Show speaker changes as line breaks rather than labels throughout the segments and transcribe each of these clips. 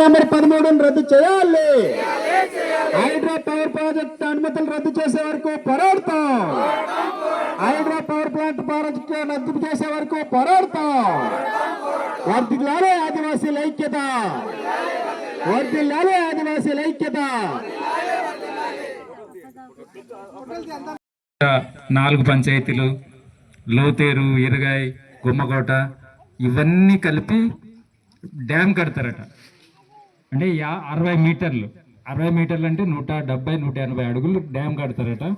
Number పదమూడును రద్దు చేయాలి. Hydraa power project అనుమతులు రద్దు చేసే వరకు పోరాడతాం. హైడ్రా పవర్ ప్లాంట్ ప్రాజెక్ట్ రద్దు చేసే వరకు పోరాడతాం. వర్ధిల్లాలే ఆదివాసీల ఐక్యత. వర్ధిల్లాలే ఆదివాసీల ఐక్యత.
నాలుగు పంచాయతీలు లోతేరు ఇరగాయ్ కుమ్మకోట ఇవన్నీ కలిపి డ్యామ్ కడతారట. అంటే యా అరవై మీటర్లు. అరవై మీటర్లు అంటే నూట డెబ్బై నూట ఎనభై అడుగులు డ్యామ్ కడతారట.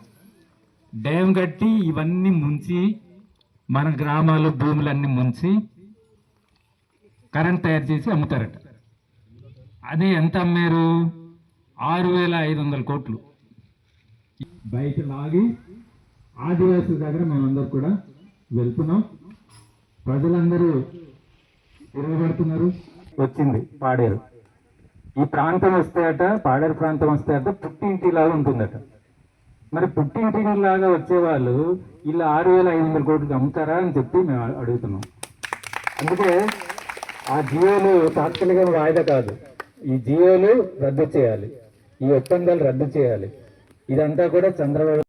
డ్యామ్ కట్టి ఇవన్నీ ముంచి మన గ్రామాలు భూములన్నీ ముంచి కరెంట్ తయారు చేసి అమ్ముతారట. అది ఎంత అమ్మారు? ఆరు వేల ఐదు వందల కోట్లు. బయట లాగి ఆదివాసుల దగ్గర మేమందరూ కూడా వెళ్తున్నాం. ప్రజలందరూ తిరగబడుతున్నారు. వచ్చింది పాడేరు. ఈ ప్రాంతం వస్తే అట పాడేరు ప్రాంతం వస్తే అట పుట్టింటి ఉంటుందట. మరి పుట్టింటి లాగా వచ్చేవాళ్ళు ఇలా ఆరు వేల ఐదు వందల కోట్లకి అమ్ముతారా అని చెప్పి మేము అడుగుతున్నాం. అందుకే ఆ జియోలు తాత్కాలిక వాయిదా కాదు. ఈ జియోలు రద్దు చేయాలి. ఈ ఒప్పందాలు రద్దు చేయాలి. ఇదంతా కూడా చంద్రబాబు